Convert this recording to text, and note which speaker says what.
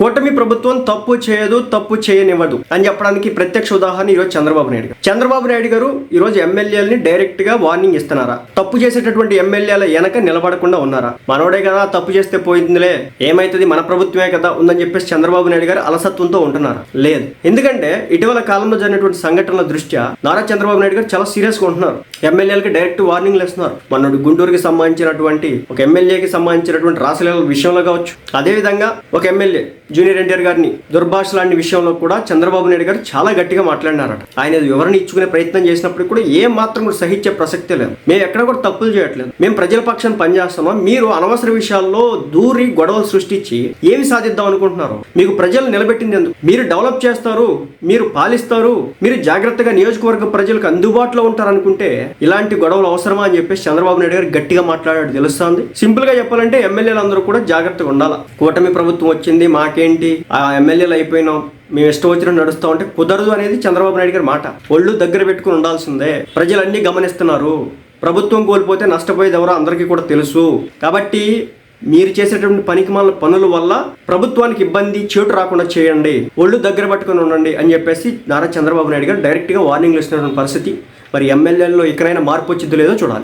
Speaker 1: కూటమి ప్రభుత్వం తప్పు చేయదు తప్పు చేయనివ్వదు అని చెప్పడానికి ప్రత్యక్ష ఉదాహరణ ఈరోజు చంద్రబాబు నాయుడు గారు. చంద్రబాబు నాయుడు గారు ఈరోజు ఎమ్మెల్యేలని డైరెక్ట్గా వార్నింగ్ ఇస్తున్నారా? తప్పు చేసేటటువంటి ఎమ్మెల్యేల వెనక నిలబడకుండా ఉన్నారా? మనోడే కదా తప్పు చేస్తే పోయిందిలే ఏమైతుంది? మన ప్రభుత్వమే కదా ఉందని చెప్పేసి చంద్రబాబు నాయుడు గారు అలసత్వంతో ఉంటున్నారా? లేదు. ఎందుకంటే ఇటీవల కాలంలో జరిగినటువంటి సంఘటనల దృష్ట్యా నారా చంద్రబాబు నాయుడు గారు చాలా సీరియస్గా ఉంటున్నారు. ఎమ్మెల్యేలకి డైరెక్ట్ వార్నింగ్లు ఇస్తున్నారు మనోడు గుంటూరుకి సంబంధించినటువంటి ఒక ఎమ్మెల్యేకి సంబంధించినటువంటి రాసలీల విషయంలో కావచ్చు. అదే విధంగా ఒక ఎమ్మెల్యే జూనియర్ ఎన్టీఆర్ గారిని దుర్భాష లాంటి విషయంలో కూడా చంద్రబాబు నాయుడు గారు చాలా గట్టిగా మాట్లాడినారట. ఆయన వివరణ ఇచ్చుకునే ప్రయత్నం చేసినప్పుడు కూడా ఏ మాత్రం కూడా సహించే ప్రసక్తి లేదు. మేము ఎక్కడ కూడా తప్పులు చేయట్లేదు. మేము ప్రజల పక్షాన్ని పనిచేస్తున్నాం మీరు అనవసర విషయాల్లో దూరి గొడవలు సృష్టించి ఏమి సాధిద్దాం అనుకుంటున్నారు? మీకు ప్రజలు నిలబెట్టింది ఎందుకు? మీరు డెవలప్ చేస్తారు మీరు పాలిస్తారు మీరు జాగ్రత్తగా నియోజకవర్గ ప్రజలకు అందుబాటులో ఉంటారనుకుంటే ఇలాంటి గొడవలు అవసరమా అని చెప్పేసి చంద్రబాబు నాయుడు గారు గట్టిగా మాట్లాడాడు తెలుస్తుంది. సింపుల్గా చెప్పాలంటే ఎమ్మెల్యేలు అందరూ కూడా జాగ్రత్తగా ఉండాలి? కూటమి ప్రభుత్వం వచ్చింది మాకేంటి ఆ ఎమ్మెల్యేలు అయిపోయినాం. మేము ఇష్టం వచ్చిన నడుస్తూ ఉంటే కుదరదు అనేది చంద్రబాబు నాయుడు గారి మాట. ఒళ్ళు దగ్గర పెట్టుకుని ఉండాల్సిందే. ప్రజలన్నీ గమనిస్తున్నారు. ప్రభుత్వం కోల్పోతే నష్టపోయేది ఎవరో అందరికీ కూడా తెలుసు. కాబట్టి మీరు చేసేటువంటి మన పనుల వల్ల ప్రభుత్వానికి ఇబ్బంది చేటు రాకుండా చేయండి. ఒళ్ళు దగ్గర పట్టుకుని ఉండండి అని చెప్పేసి నారా చంద్రబాబు నాయుడు గారు డైరెక్ట్గా వార్నింగ్లు ఇస్తున్నటువంటి పరిస్థితి. మరి ఎమ్మెల్యేల్లో ఇక్కడైనా మార్పు వచ్చిందో లేదో చూడాలి.